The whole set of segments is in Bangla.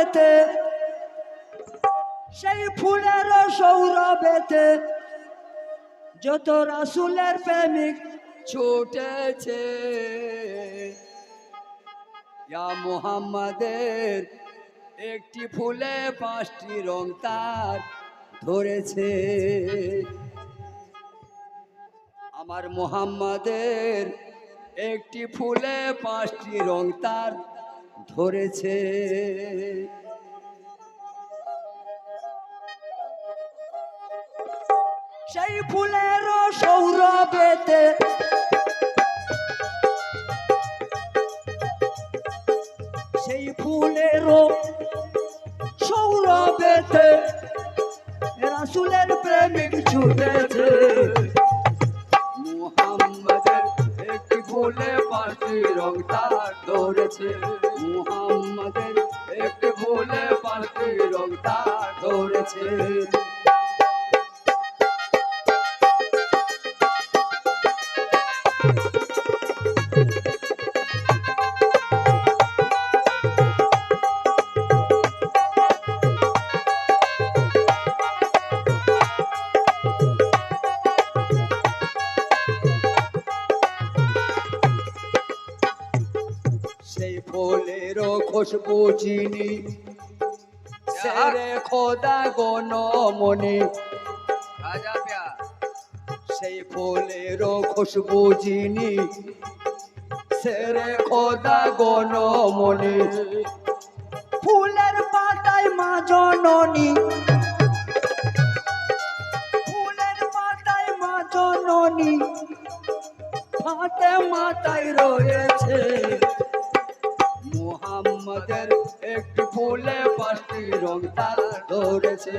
সৌরভেতে সেই ফুলের সৌরভেতে যত রাসুলের প্রেমিক ছুটেছে। ইয়া মোহাম্মদের একটি ফুলে পাঁচটি রং তার ধরেছে। আমার মোহাম্মদের একটি ফুলে পাঁচটি রং তার ধরেছে। সেই ফুলের সৌরভেতে সেই ফুলের সৌরভেতে রাসুলের প্রেমিক ছুটেছে। মুহাম্মাদের ফুলে পাখি রং তার ধরেছে। মুহাম্মাদের একটি ফুলে পাখি রং তার ধরেছে। সেই চিনি সেরে খোদা রাজা প্যা সেই ফুলেরও খুশবু চিনি সেরে খোদা গণমণি ফুলের পাতায় মা জননী। ফুলের পাতায় মা জননী। ফাতে মাতায় রয়েছে। মুহাম্মাদের একটি ফুলে পাঁচটি রং তার ধরেছে।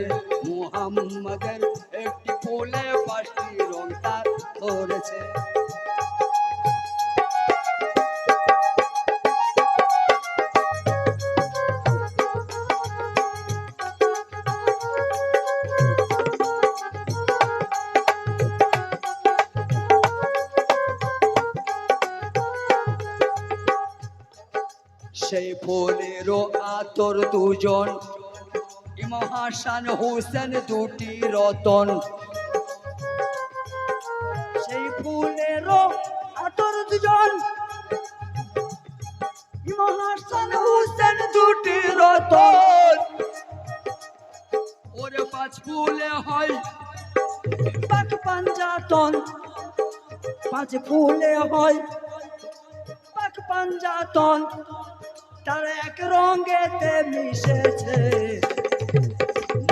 মুহাম্মাদের একটি ফুলে পাঁচটি রং তার ধরেছে। সেই ফুলেরও আতর দুজন। ইমাম হাসান দুটি রতন। সেই ফুলেরও আতর দুজন। ইমাম হোসেন দুটি রতন। ওরে পাঁচ ফুলে হয় পাক পাঞ্জাতন। পাঁচ ফুলে হয় পাক পাঞ্জাতন। তার এক রঙেতে মিশেছে।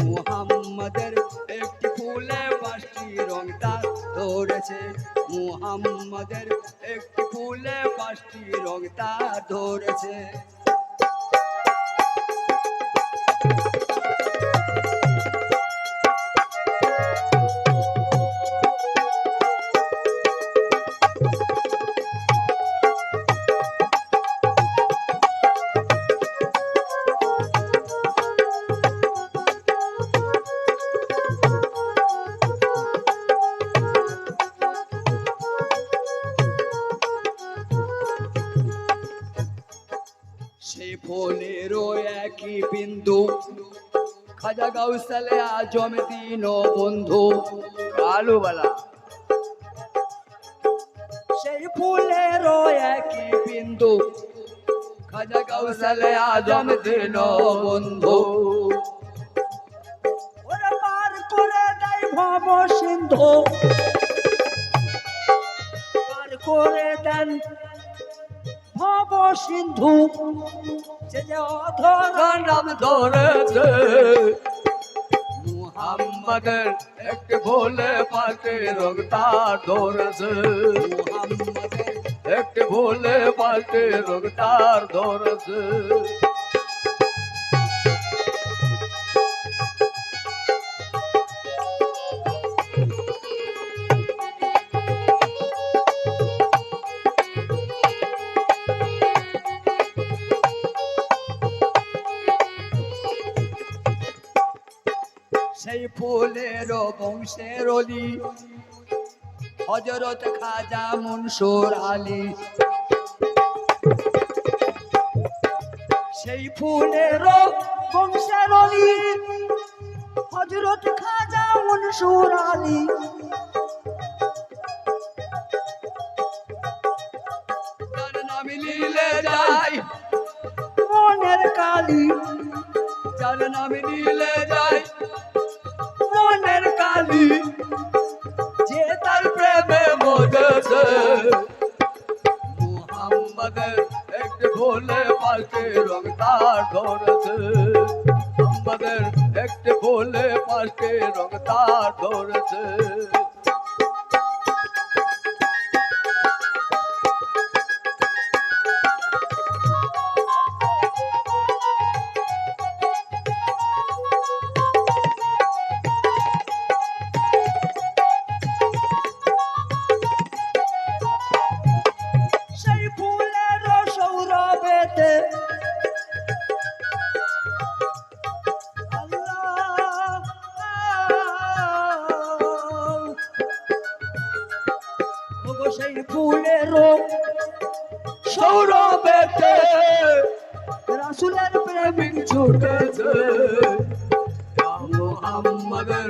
মুহাম্মাদের একটি ফুলে পাঁচটি রং তার ধরেছে। মুহাম্মাদের একটি ফুলে পাঁচটি রং তার ধরেছে। সেই ফুলেরও একই বিন্দু। খাজা গাউসালে আজম দিন বন্ধু। কালু বালা। সেই ফুলেরও একই বিন্দু। খাজা গাউসালে আজম দিন বন্ধু। পার করে দেয় ভব সিন্ধু। পার করে দেন ভব সিন্ধু। সে যে অধর নাম ধরেছে, মুহাম্মাদের একটি ভোলে পাকে রং তার ধরেছে। মুহাম্মাদের একটি ভোলে পাকে রক্তার তার ধরেছে। সেই ফুলের বংশের অলি। হজরত খাজা মনসুর আলী। সেই ফুলেরও বংশের অলি। হজরত খাজা মনসুর আলী। যাই মনের কালী। যার নামে যাই একটি পাশে রং তার ধরেছে। আমাদের একটি ফুলে পাশে রং তার ধরেছে। সেই ফুলেরও সৌরভেতে রাসুলের প্রেমিক ছুটেছে। মুহাম্মাদের